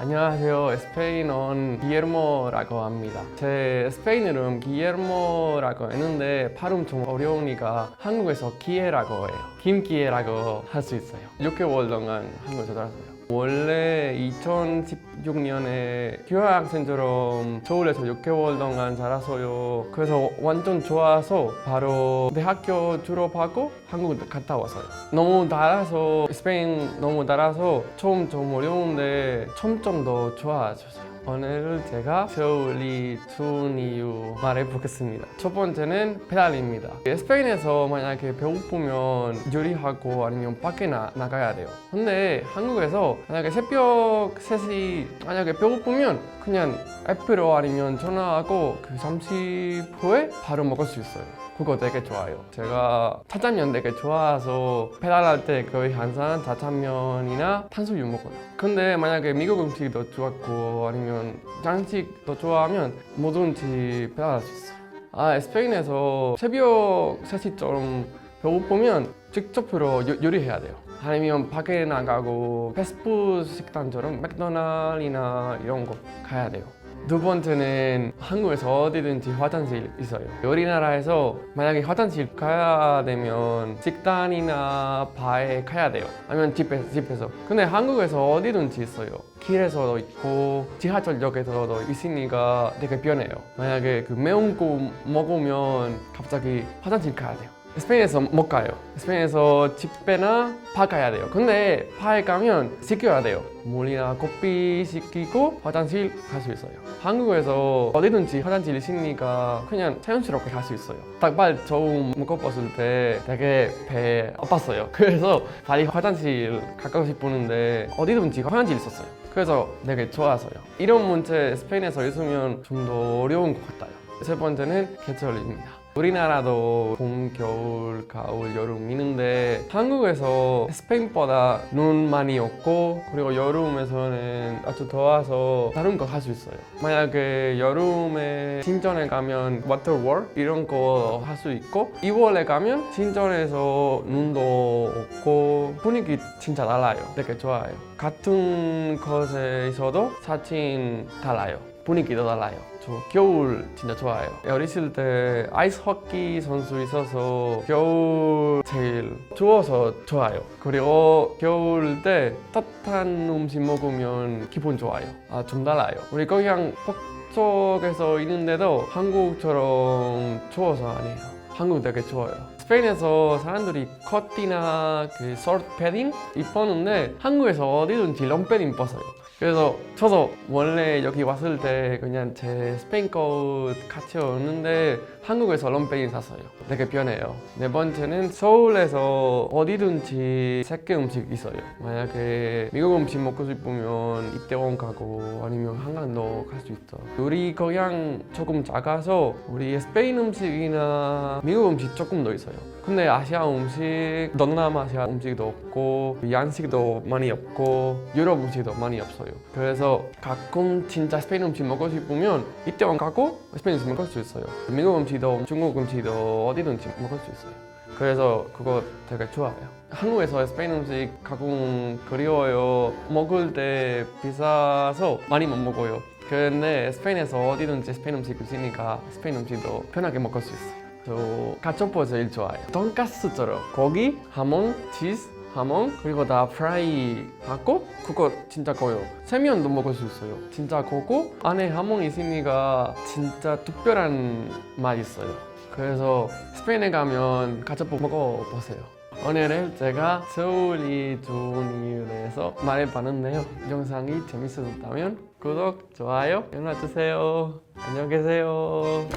안녕하세요. 스페인어는 기에르모라고 합니다. 제 스페인 이름 기에르모라고 했는데 발음 좀 어려우니까 한국에서 기에라고 해요. 김기에라고 할 수 있어요. 6개월 동안 한국에서 살았어요. 원래 2016년에 교환학생처럼 서울에서 6개월 동안 살았어요. 그래서 완전 좋아서 바로 대학교 졸업하고 한국 갔다 왔어요. 너무 달아서 스페인 너무 달아서 처음 좀 어려운데 점점 더 좋아졌어요. 오늘 제가 서울이 좋은 이유 말해보겠습니다. 첫 번째는 페달입니다. 스페인에서 만약에 배고프면 요리하고 아니면 밖에 나, 나가야 돼요. 근데 한국에서 만약에 새벽 3시 만약에 배고프면 그냥 앱으로 아니면 전화하고 그 30분에 바로 먹을 수 있어요. 그거 되게 좋아요. 제가 짜장면 되게 좋아해서 배달할 때 거의 항상 짜장면이나 탕수육 먹어요. 근데 만약에 미국 음식이 더 좋았고 아니면 장식 더 좋아하면 뭐든지 배달할 수 있어요. 아 스페인에서 새벽 3시처럼 배고프면 직접으로 요, 요리해야 돼요. 아니면 밖에 나가고 패스트푸드 식당처럼 맥도날이나 이런 거 가야 돼요. 두 번째는 한국에서 어디든지 화장실 있어요. 우리나라에서 만약에 화장실 가야 되면 식당이나 바에 가야 돼요. 아니면 집에서, 집에서. 근데 한국에서 어디든지 있어요. 길에서도 있고 지하철역에서도 있으니까 되게 편해요. 만약에 그 매운 거 먹으면 갑자기 화장실 가야 돼요. 스페인에서 못 가요. 스페인에서 집배나 바 가야 돼요. 근데 바에 가면 시켜야 돼요. 물이나 커피 시키고 화장실 갈 수 있어요. 한국에서 어디든지 화장실 있으니까 그냥 자연스럽게 갈 수 있어요. 닭발 처음 먹어봤을 때 되게 배 아팠어요. 그래서 빨리 화장실 가고 싶었는데 어디든지 화장실 있었어요. 그래서 되게 좋았어요. 이런 문제 스페인에서 있으면 좀 더 어려운 것 같아요. 세 번째는 계절입니다. 우리나라도 봄, 겨울, 가을, 여름 있는데 한국에서 스페인보다 눈 많이 없고 그리고 여름에서는 아주 더워서 다른 거 할 수 있어요. 만약에 여름에 신전에 가면 워터월 이런 거 할 수 있고 2월에 가면 신전에서 눈도 없고 분위기 진짜 달라요. 되게 좋아요. 같은 곳에 있어도 사진 달라요. 분위기도 달라요. 저 겨울 진짜 좋아요. 어렸을 때 아이스 호키 선수 있어서 겨울 제일 좋아서 좋아요. 그리고 겨울 때 따뜻한 음식 먹으면 기분 좋아요. 아 좀 달라요. 우리 그냥 북쪽에서 있는데도 한국처럼 추워서 아니에요. 한국 되게 좋아요. 스페인에서 사람들이 코티나 그 셔츠 패딩 입었는데 한국에서 어디든지 롱패딩 입었어요. 그래서 저도 원래 여기 왔을 때 그냥 제 스페인 옷 같이 오는데 한국에서 롱패딩 샀어요. 되게 편해요. 네 번째는 서울에서 어디든지 세계 음식 있어요. 만약에 미국 음식 먹고 싶으면 이태원 가고 아니면 한강도 갈 수 있어. 우리 고향 조금 작아서 우리 스페인 음식이나 미국 음식 조금 더 있어요. 근데 아시아 음식, 동남아시아 음식도 없고 양식도 많이 없고 유럽 음식도 많이 없어요. 그래서 가끔 진짜 스페인 음식 먹고 싶으면 이태원 가고 스페인 음식 먹을 수 있어요. 미국 음식도 중국 음식도 어디든지 먹을 수 있어요. 그래서 그거 되게 좋아요. 한국에서 스페인 음식 가끔 그리워요. 먹을 때 비싸서 많이 못 먹어요. 근데 스페인에서 어디든지 스페인 음식 있으니까 스페인 음식도 편하게 먹을 수 있어요. 저 가초포 제일 좋아요. 돈가스처럼 고기, 하몬, 치즈, 하몬 그리고 다 프라이 하고 그거 진짜 커요. 세면도 먹을 수 있어요. 진짜 커고 안에 하몬 있으니까 진짜 특별한 맛 있어요. 그래서 스페인에 가면 가초포 먹어보세요. 오늘은 제가 서울이 좋은 이유에 대해서 말해봤는데요. 영상이 재밌으셨다면 구독, 좋아요 눌러주세요. 안녕히 계세요.